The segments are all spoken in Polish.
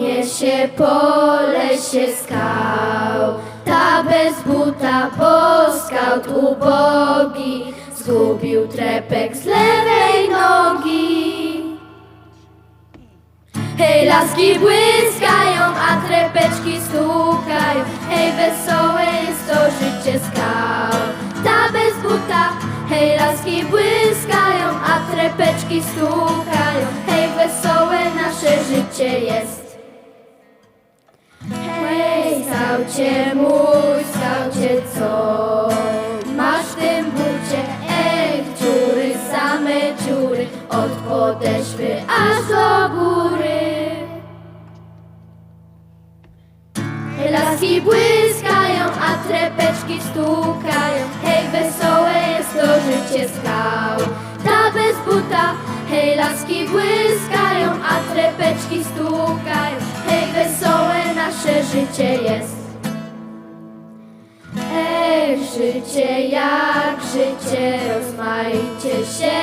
niesie po lesie skał. Ta bez buta, bo skaut ubogi zgubił trepek z lewej nogi. Hej, laski błyskają, a trepeczki stukają. Hej, wesołe jest to życie skał. Ta bez buta, hej, laski błyskają, a trepeczki stukają. Hej, wesołe nasze życie jest. Hej, skaucie mój, skaucie co masz w tym bucie? Ej, dziury, same dziury, od podeszwy aż do góry. Laski błyskają, a trepeczki stukają. Hej, wesołe jest to życie skał. Ta bez buta, hej, laski błyskają, a trepeczki stukają. Hej, wesołe nasze życie jest. Życie jak życie, rozmaicie się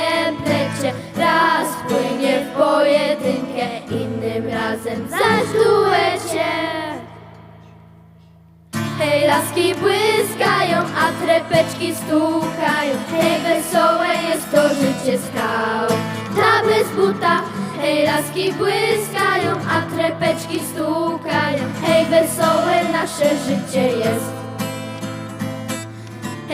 plecie. Raz płynie w pojedynkę, innym razem zaś duecie. Hej, laski błyskają, a trepeczki stukają. Hej, wesołe jest to życie skał. Ta bez buta, hej, laski błyskają, a trepeczki stukają. Hej, wesołe nasze życie jest.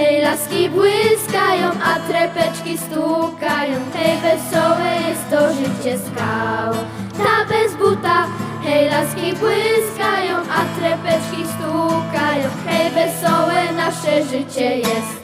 Hej, laski błyskają, a trepeczki stukają. Hej, wesołe jest to życie skał. Ta bez buta, hej, laski błyskają, a trepeczki stukają. Hej, wesołe nasze życie jest.